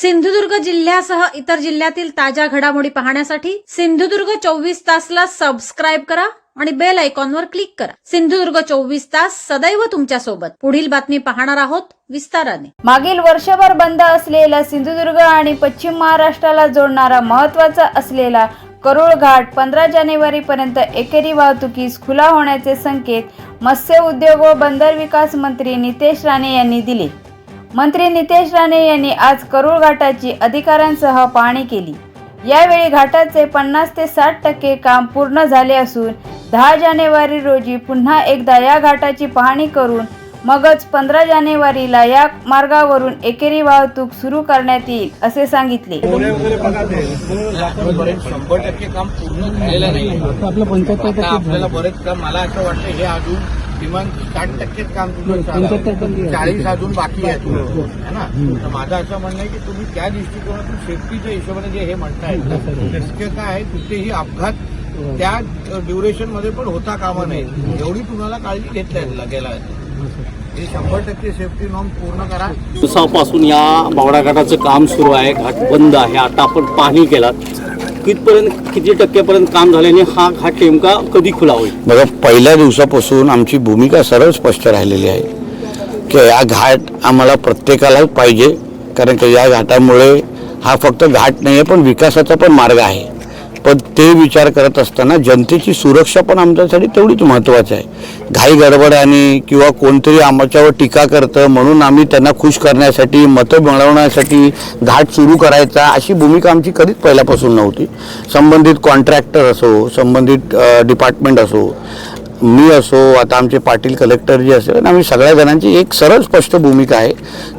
सिंधुदुर्ग जिल्ह्यासह इतर जिल्ह्यातील ताज्या घडामोडी पाहण्यासाठी सिंधुदुर्ग चोवीस तासला सबस्क्राईब करा आणि बेल आयकॉनवर क्लिक करा. सिंधुदुर्ग चोवीस तास सदैव तुमच्यासोबत. पुढील बातमी पाहणार आहोत विस्ताराने. मागील वर्षभर बंद असलेला सिंधुदुर्ग आणि पश्चिम महाराष्ट्राला जोडणारा महत्त्वाचा असलेला करुळ घाट पंधरा जानेवारीपर्यंत एकेरी वाहतुकीस खुला होण्याचे संकेत मत्स्य उद्योग व बंदर विकास मंत्री नितेश राणे यांनी दिले. मंत्री नितेश राणे यांनी आज करुळ घाटाची अधिकाऱ्यांसह पाहणी केली. यावेळी घाटाचे पन्नास ते साठ टक्के काम पूर्ण झाले असून दहा जानेवारी रोजी पुन्हा एकदा या घाटाची पाहणी करून मगच पंधरा जानेवारीला या मार्गावरून एकेरी वाहतूक सुरू करण्यात येईल असे सांगितले. शंभर टक्के काम पूर्ण झालेलं नाही. आता आपल्याला बरेच काम मला असं वाटतं हे अजून किमान साठ टक्केच काम तुझं चालू. चाळीस अजून बाकी आहे तुझं है ना? तर माझं असं म्हणणं आहे की तुम्ही त्या दृष्टिकोनातून सेफ्टीच्या हिशोबाने जे हे म्हणताय शक्यता आहे कुठेही अपघात त्या ड्युरेशनमध्ये पण होता कामा नये. एवढी तुम्हाला काळजी घेतल्या गेला हे शंभर टक्के सेफ्टी नॉर्म पूर्ण करा. दिवसापासून या बावडा घाटाचं काम सुरू आहे. घाट बंद आहे. आता आपण पाहणी केला कितपर्यंत किती टक्क्यापर्यंत काम झाल्याने हा हा टेमका कधी खुला होईल? बघा पहिल्या दिवसापासून आमची भूमिका सरळ स्पष्ट राहिलेली आहे की हा घाट आम्हाला प्रत्येकालाच पाहिजे कारण की या घाटामुळे हा फक्त घाट नाही आहे पण विकासाचा पण मार्ग आहे. पण ते विचार करत असताना जनतेची सुरक्षा पण आमच्यासाठी तेवढीच महत्त्वाची आहे. घाई गडबडाने किंवा कोणतरी आमच्यावर टीका करतं म्हणून आम्ही त्यांना खुश करण्यासाठी मतं मिळवण्यासाठी घाट सुरू करायचा अशी भूमिका आमची कधीच पहिल्यापासून नव्हती. संबंधित कॉन्ट्रॅक्टर असो संबंधित डिपार्टमेंट असो मी असो आता आमचे पाटील कलेक्टर जे असेल आम्ही सगळ्या जणांची एक सरळ स्पष्ट भूमिका आहे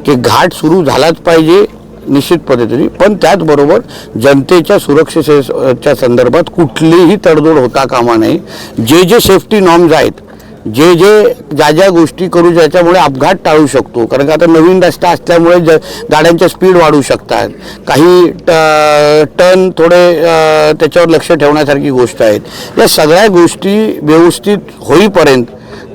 की घाट सुरू झालाच पाहिजे निश्चित पद्धतीने. पण त्याचबरोबर जनतेच्या सुरक्षेच्या संदर्भात कुठलीही तडजोड होता कामा नये. जे जे सेफ्टी नॉर्म्स आहेत जे जे ज्या ज्या गोष्टी करू ज्याच्यामुळे अपघात टाळू शकतो. कारण का आता नवीन रस्ता असल्यामुळे ज गाड्यांच्या स्पीड वाढू शकतात. काही ट टर्न थोडे त्याच्यावर लक्ष ठेवण्यासारखी गोष्ट आहेत. या सगळ्या गोष्टी व्यवस्थित होईपर्यंत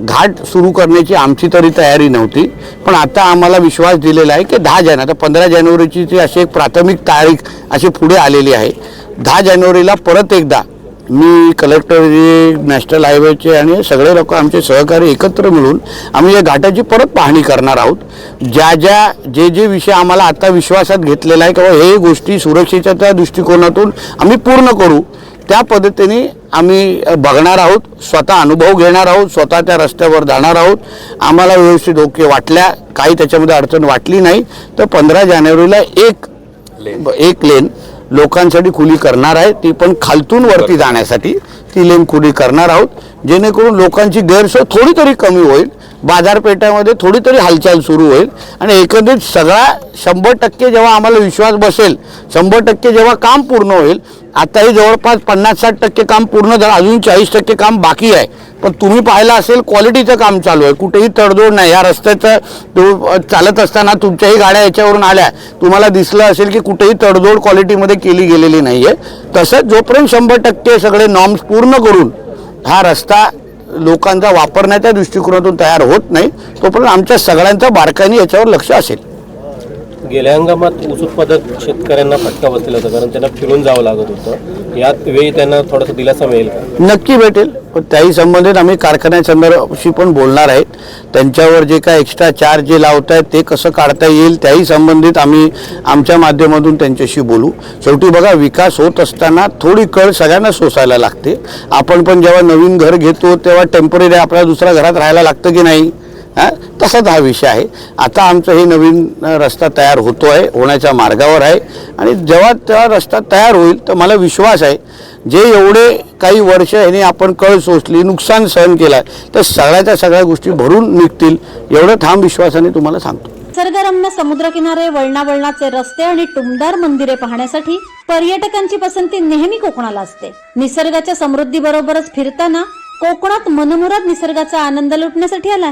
घाट सुरू करण्याची आमची तरी तयारी नव्हती. पण आता आम्हाला विश्वास दिलेला आहे की दहा जानेवारी आता पंधरा जानेवारीची ती अशी एक प्राथमिक तारीख अशी पुढे आलेली आहे. दहा जानेवारीला परत एकदा मी कलेक्टरजी नॅशनल हायवेचे आणि सगळे लोक आमचे सहकारी एकत्र मिळून आम्ही या घाटाची परत पाहणी करणार आहोत. ज्या ज्या जे जे विषय आम्हाला आता विश्वासात घेतलेला आहे किंवा हे गोष्टी सुरक्षेच्या त्या दृष्टिकोनातून आम्ही पूर्ण करू त्या पद्धतीने आम्ही बघणार आहोत स्वतः अनुभव घेणार आहोत स्वतः त्या रस्त्यावर जाणार आहोत. आम्हाला व्यवस्थित ओके वाटल्या काही त्याच्यामध्ये अडचण वाटली नाही. तर पंधरा जानेवारीला एक एक लेन लोकांसाठी खुली करणार आहे ती पण खालतून वरती जाण्यासाठी ती लेन खुली करणार आहोत. जेणेकरून लोकांची गैरसोय थोडी तरी कमी होईल बाजारपेठामध्ये थोडी तरी हालचाल सुरू होईल आणि एकंदरीत सगळा शंभर टक्के जेव्हा आम्हाला विश्वास बसेल शंभर टक्के जेव्हा काम पूर्ण होईल आताही जवळपास पन्नास साठ टक्के काम पूर्ण झालं अजून चाळीस टक्के काम बाकी आहे. पण तुम्ही पाहिलं असेल क्वालिटीचं काम चालू आहे. कुठेही तडजोड नाही. या रस्त्याचं तो चालत असताना तुमच्याही गाड्या याच्यावरून आल्या. तुम्हाला दिसलं असेल की कुठेही तडजोड क्वालिटीमध्ये केली गेलेली नाही आहे तसंच जोपर्यंत शंभर टक्के सगळे नॉर्म्स पूर्ण करून हा रस्ता लोकांचा वापरण्याच्या दृष्टिकोनातून तयार होत नाही तोपर्यंत आमच्या सगळ्यांचं बारकाईने याच्यावर लक्ष असेल. गेल्या हंगामात ऊस उत्पादक शेतकऱ्यांना फटका बसलेला होता कारण त्यांना फिरून जावं लागत होतं. यात वेळी त्यांना थोडासा दिलासा मिळेल का? नक्की भेटेल. पण त्याही संबंधित आम्ही कारखान्यासंदर्भाशी पण बोलणार आहेत. त्यांच्यावर जे काय एक्स्ट्रा चार्ज जे लावत आहेत ते कसं काढता येईल त्याही संबंधित आम्ही आमच्या माध्यमातून त्यांच्याशी बोलू. शेवटी बघा विकास होत असताना थोडी कळ सगळ्यांना सोसायला लागते. आपण पण जेव्हा नवीन घर घेतो तेव्हा टेंपररी आपल्याला दुसऱ्या घरात राहायला लागतं की नाही? हा? तसाच हा विषय आहे. आता आमचं हे नवीन रस्ता तयार होतो आहे होण्याच्या मार्गावर आहे. आणि जेव्हा तेव्हा रस्ता तयार होईल तर मला विश्वास आहे जे एवढे काही वर्ष ह्याने आपण कळ सोसली नुकसान सहन केलं तर सगळ्याच्या सगळ्या गोष्टी भरून निघतील एवढं ठाम विश्वासाने तुम्हाला सांगतो. निसर्गरम्य समुद्रकिनारे वळणावळणाचे रस्ते आणि टुमदार मंदिरे पाहण्यासाठी पर्यटकांची पसंती नेहमी कोकणाला असते. निसर्गाच्या समृद्धीबरोबरच फिरताना कोकणात मनमुराद निसर्गाचा आनंद लुटण्यासाठी आलाय.